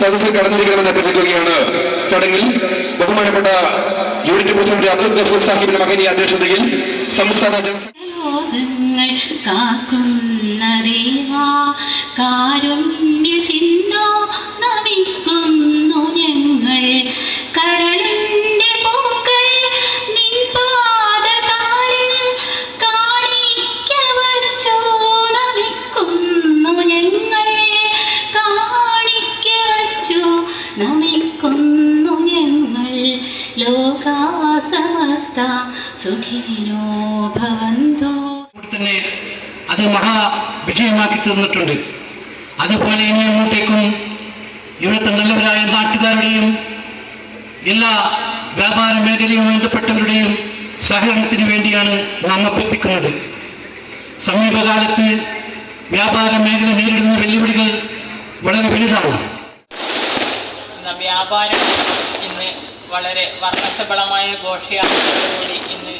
സദസ്സിൽ കടന്നിരിക്കണമെന്ന് അഭ്യർത്ഥിക്കുകയാണ്. ചടങ്ങിൽ ബഹുമാനപ്പെട്ട യൂണിറ്റ് പ്രസിഡന്റ് അബ്ദുൽ ഗഫൂർ സാഹിബിന്റെ മകനിയ അധ്യക്ഷതയിൽ സംസ്ഥാന കാക്കുന്ന ലോകാസമസ്ത സുഖിനോ ഭവന്തു. തന്നെ അത് മഹാ വിജയമാക്കി തീർന്നിട്ടുണ്ട്. അതുപോലെ ഇനി അങ്ങോട്ടേക്കും ഇവിടുത്തെ നല്ലവരായ നാട്ടുകാരുടെയും എല്ലാ വ്യാപാര മേഖലയുമായി ബന്ധപ്പെട്ടവരുടെയും സഹകരണത്തിന് വേണ്ടിയാണ് നാം അഭ്യർത്ഥിക്കുന്നത്. സമീപകാലത്ത് വ്യാപാര മേഖല നേരിടുന്ന വെല്ലുവിളികൾ വളരെ വലുതാണ്. വ്യാപാരം വളരെ വർണശബളമായ ഘോഷയാത്രയോടുകൂടി ഇന്ന്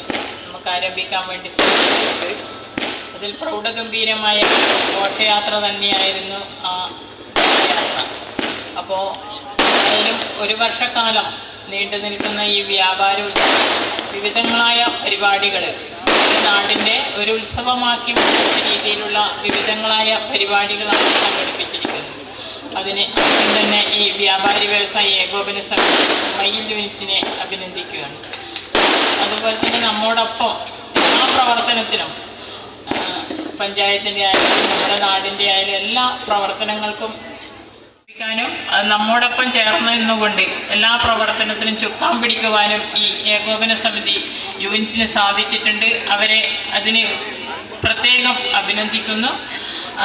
നമുക്ക് ആരംഭിക്കാൻ വേണ്ടി സാധിച്ചിട്ടുണ്ട്. അതിൽ പ്രൗഢഗംഭീരമായ ഘോഷയാത്ര തന്നെയായിരുന്നു ആ യാത്ര അപ്പോൾ ഏതായാലും ഒരു വർഷക്കാലം നീണ്ടു നിൽക്കുന്ന ഈ വ്യാപാര ഉത്സവം വിവിധങ്ങളായ പരിപാടികൾ നാടിന്റെ ഒരു ഉത്സവമാക്കി മാറ്റുന്ന രീതിയിലുള്ള വിവിധങ്ങളായ പരിപാടികളാണ് അതിന് തന്നെ ഈ വ്യാപാരി വ്യവസായി ഏകോപന സമിതി മയിൽ യൂണിറ്റിനെ അഭിനന്ദിക്കുകയാണ്. അതുപോലെ തന്നെ നമ്മോടൊപ്പം എല്ലാ പ്രവർത്തനത്തിനും പഞ്ചായത്തിന്റെ ആയാലും നമ്മുടെ നാടിന്റെ ആയാലും എല്ലാ പ്രവർത്തനങ്ങൾക്കും ും നമ്മോടൊപ്പം ചേർന്ന് നിന്നുകൊണ്ട് എല്ലാ പ്രവർത്തനത്തിനും ചുക്കാൻ പിടിക്കുവാനും ഈ ഏകോപന സമിതി യൂണിറ്റിന് സാധിച്ചിട്ടുണ്ട്. അവരെ അതിന് പ്രത്യേകം അഭിനന്ദിക്കുന്നു.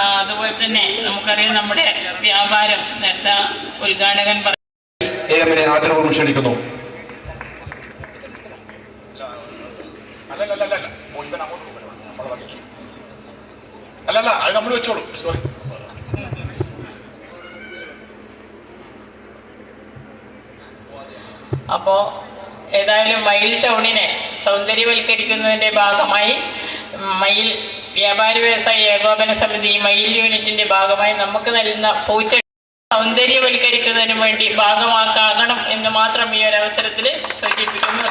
അതുപോലെ തന്നെ നമുക്കറിയാം നമ്മുടെ വ്യാപാരം നേരത്തെ ഉദ്ഘാടകൻ പറഞ്ഞു ആദരവും ക്ഷണിക്കുന്നു. അല്ലല്ല അല്ലല്ല അത് നമ്മൾ വെച്ചോളൂ. സോറി അപ്പോൾ ഏതായാലും മയിൽ ടൗണിനെ സൗന്ദര്യവൽക്കരിക്കുന്നതിന്റെ ഭാഗമായി മയിൽ വ്യാപാരി വ്യവസായ ഏകോപന സമിതി മയിൽ യൂണിറ്റിന്റെ ഭാഗമായി നമുക്ക് നൽകുന്ന പൂച്ച സൗന്ദര്യവൽക്കരിക്കുന്നതിന് വേണ്ടി ഭാഗമാക്കാകണം എന്ന് മാത്രം ഈ ഒരു അവസരത്തിൽ സൂചിപ്പിക്കുന്നു.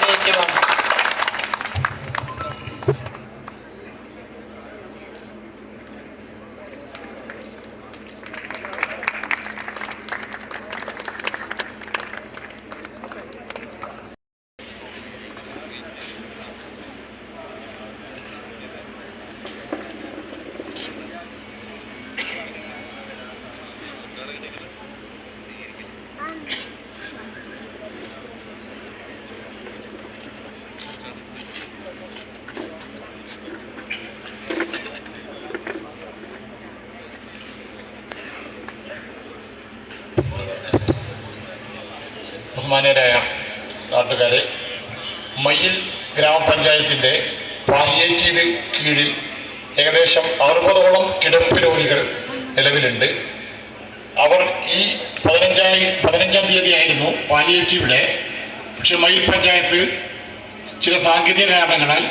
ബഹുമാനീയരായ നാട്ടുകാരെ മയ്യിൽ ഗ്രാമപഞ്ചായത്തിന്റെ പാലിയേറ്റീവ് കീഴിൽ ഏകദേശം അറുപതോളം കിടപ്പ് രോഗികൾ നിലവിലുണ്ട്. അവർ ഈ പതിനഞ്ചായി പതിനഞ്ചാം തീയതി ആയിരുന്നു പാലിയേറ്റീവിടെ പക്ഷെ മയിൽ പഞ്ചായത്ത് ചില സാങ്കേതിക കാരണങ്ങളാൽ